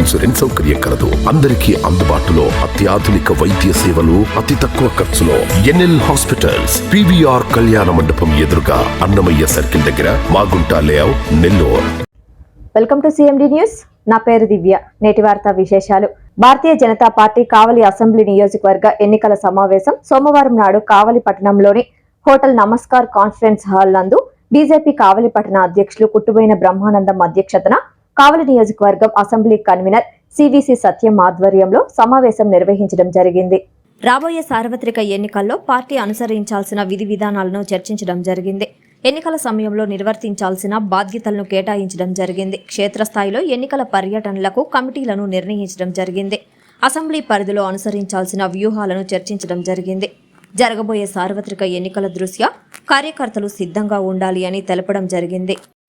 Insurance సౌకర్యం కలదు. అందరికీ అందుబాటులో అత్యాధునిక వైద్య సేవలు అతి తక్కువ ఖర్చులో ఎన్ఎల్ హాస్పిటల్స్ పివిఆర్ కళ్యాణ మండపం ఎదురుగా అన్నమయ్య సర్కిల్ దగ్గర Magunta layout Nellore. Welcome to CMD news. నా పేరు దివ్య. నేటి వార్తా విశేషాలు. భారతీయ జనతా పార్టీ కావలి అసెంబ్లీ నియోజకవర్గ ఎన్నికల సమావేశం సోమవారం నాడు కావలి పట్టణంలోని హోటల్ నమస్కార్ కాన్ఫరెన్స్ హాల్ నందు బీజేపీ కావలి పట్టణ అధ్యక్షులు కుట్టుబోయిన బ్రహ్మానందం అధ్యక్షతన కావలి నియోజకవర్గం అసెంబ్లీ కన్వీనర్ సివిసి సత్యం ఆధ్వర్యంలో సమావేశం నిర్వహించడం జరిగింది. రాబోయే సార్వత్రిక ఎన్నికల్లో పార్టీ అనుసరించాల్సిన విధి విధానాలను చర్చించడం జరిగింది. ఎన్నికల సమయంలో నిర్వర్తించాల్సిన బాధ్యతలను కేటాయించడం జరిగింది. క్షేత్రస్థాయిలో ఎన్నికల పర్యటనలకు కమిటీలను నిర్ణయించడం జరిగింది. అసెంబ్లీ పరిధిలో అనుసరించాల్సిన వ్యూహాలను చర్చించడం జరిగింది. జరగబోయే సార్వత్రిక ఎన్నికల దృష్ట్యా కార్యకర్తలు సిద్ధంగా ఉండాలి అని తెలపడం జరిగింది.